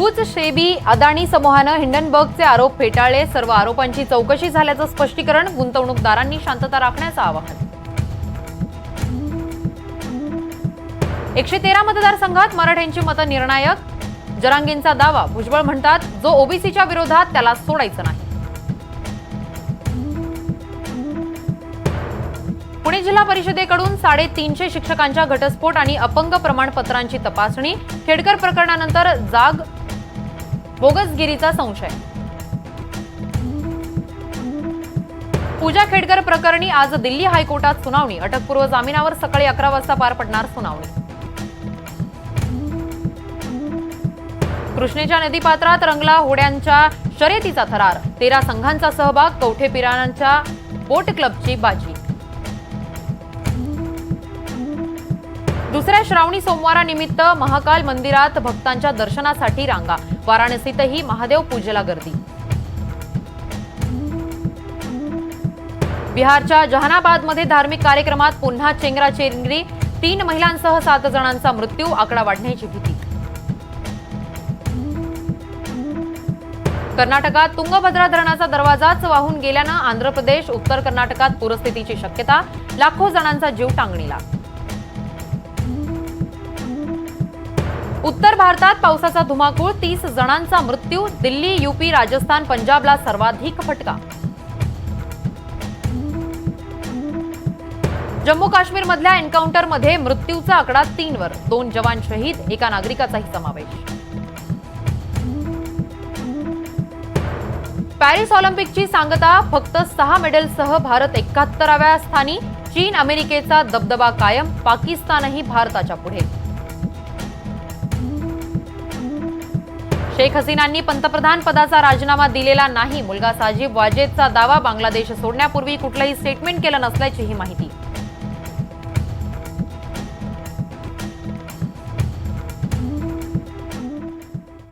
भूज शेबी अदाणी समूहानं हिंडनबर्गचे आरोप फेटाळले. सर्व आरोपांची चौकशी झाल्याचं स्पष्टीकरण गुंतवणूकदारांनी शांतता राखण्याचं आवाहन. एकशे तेरा मतदारसंघात मराठ्यांची मतं निर्णायक. जरांगेंचा दावा भुजबळ म्हणतात जो ओबीसीच्या विरोधात त्याला सोडायचं नाही. पुणे जिल्हा परिषदेकडून साडेतीनशे शिक्षकांच्या घटस्फोट आणि अपंग प्रमाणपत्रांची तपासणी. खेडकर प्रकरणानंतर जाग बोगसगिरीचा संशय. पूजा खेडकर प्रकरणी आज दिल्ली हायकोर्टात सुनावणी. अटकपूर्व जामिनावर सकाळी अकरा वाजता पार पडणार सुनावणी. कृष्णेच्या नदीपात्रात रंगला होड्यांच्या शर्यतीचा थरार. तेरा संघांचा सहभाग कवठे पिराणांच्या बोट क्लबची बाजी. दुसऱ्या श्रावणी सोमवारानिमित्त महाकाल मंदिरात भक्तांच्या दर्शनासाठी रांगा. वाराणसीतही महादेव पूजेला गर्दी. बिहारच्या जहानाबादमध्ये धार्मिक कार्यक्रमात पुन्हा चेंगरा चेंगरी. तीन महिलांसह सात जणांचा मृत्यू आकडा वाढण्याची भीती. कर्नाटकात तुंगभद्रा धरणाचा दरवाजाच वाहून गेल्यानं आंध्र प्रदेश उत्तर कर्नाटकात पूरस्थितीची शक्यता. लाखो जणांचा जीव टांगणीला. उत्तर भारतात पावसाचा धुमाकूळ तीस जणांचा मृत्यू दिल्ली युपी राजस्थान पंजाबला सर्वाधिक फटका. जम्मू काश्मीरमधल्या एन्काउंटरमध्ये मृत्यूचा आकडा तीनवर. दोन जवान शहीद एका नागरिकाचाही समावेश. पॅरिस ऑलिम्पिकची सांगता फक्त सहा मेडलसह भारत एकाहत्तराव्या स्थानी चीन अमेरिकेचा दबदबा कायम पाकिस्तानही भारताच्या पुढे. शेख हसीनांनी पंतप्रधान पदाचा राजीनामा दिलेला नाही. मुलगा साजिब वाजेदचा दावा बांगलादेश सोडण्यापूर्वी कुठलंही स्टेटमेंट केलं नसल्याचीही माहिती.